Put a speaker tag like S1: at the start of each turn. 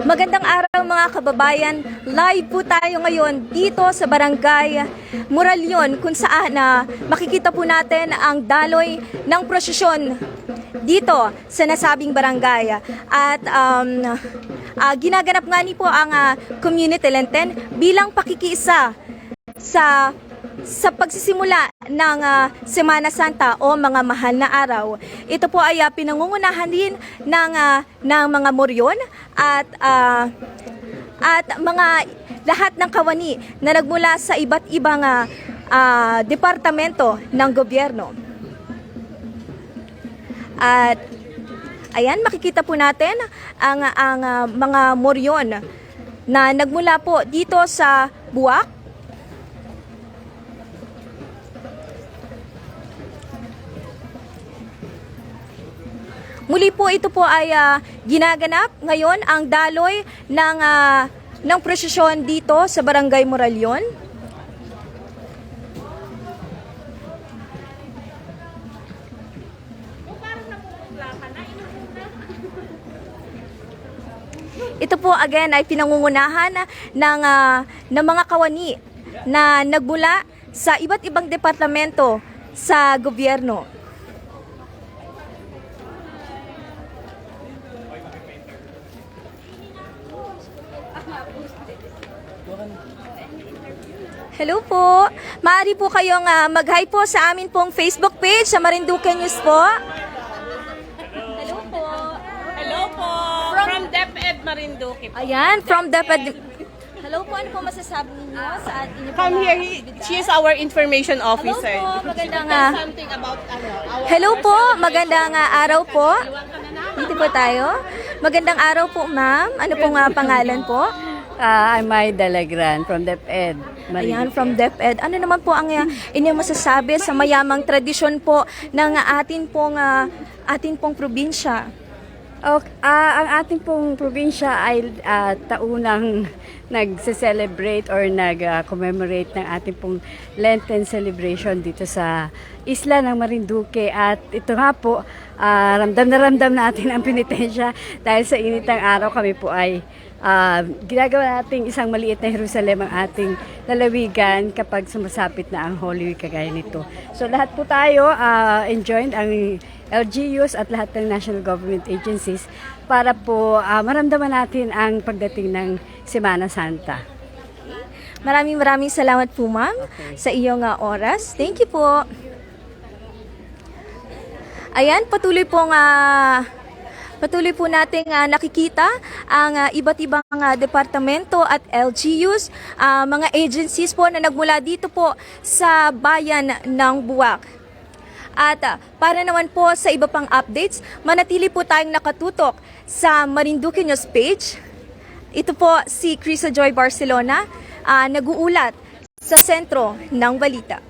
S1: Magandang araw mga kababayan. Live po tayo ngayon dito sa Barangay Muralyon kung saan na makikita po natin ang daloy ng prosesyon dito sa nasabing barangay. At um, ah, ginaganap nga ni po ang ah, community lenten bilang pakikiisa sa sa pagsisimula ng ah, Semana Santa o mga mahal na araw. Ito po ay ah, pinangungunahan din ng, ah, ng mga moryon at ah, at mga lahat ng kawani na nagmula sa iba't ibang ah, ah, departamento ng gobyerno. At ayan, makikita po natin ang, ang ah, mga moryon na nagmula po dito sa Buwak, Muli po ito po ay ah, ginaganap ngayon ang daloy ng ah, ng prosesyon dito sa Barangay Moralyon. Ito po again ay pinangungunahan ng ah, ng mga kawani na nagmula sa iba't ibang departamento sa gobyerno. Hello po. Maaari po kayong ah, mag-hi po sa amin pong Facebook page sa Marinduque News po. Hello po.
S2: Hello po! From, DepEd Marinduque po.
S1: Ayan, from the... Hello po, ano po masasabi ninyo sa inyo
S2: Come here, he- she is our information
S1: Hello
S2: officer.
S1: po, magandang... Ah,
S2: something about ano, our
S1: Hello po, magandang ah, araw po. Dito po tayo. Magandang araw po, ma'am. Ano pong ah, pangalan po?
S3: Ah, I'm Maida Lagran from DepEd.
S1: Ayan, from DepEd. Ano naman po ang uh, inyong masasabi sa mayamang tradisyon po ng uh, atin pong, uh, atin pong probinsya?
S3: Okay, ah, ang ating pong probinsya ay ah, taunang nagse-celebrate or nag-commemorate ng ating pong Lenten celebration dito sa isla ng Marinduque. At ito nga po, ah, ramdam na ramdam natin ang penitensya dahil sa init ng araw kami po ay ah, ginagawa nating isang maliit na Jerusalem ang ating lalawigan kapag sumasapit na ang Holy Week kagaya nito. So lahat po tayo ah, enjoyed ang LGUs at lahat ng national government agencies para po ah, maramdaman natin ang pagdating ng Semana Santa.
S1: Maraming maraming salamat po, ma'am, sa iyong uh, oras. Thank you po. Ayan, patuloy pong uh, patuloy po nating uh, nakikita ang uh, iba't ibang uh, departamento at LGUs, uh, mga agencies po na nagmula dito po sa bayan ng Buwak. At ah, para naman po sa iba pang updates, manatili po tayong nakatutok sa Marinduque News page. Ito po si Krisa Joy Barcelona, ah, nag-uulat sa sentro ng balita.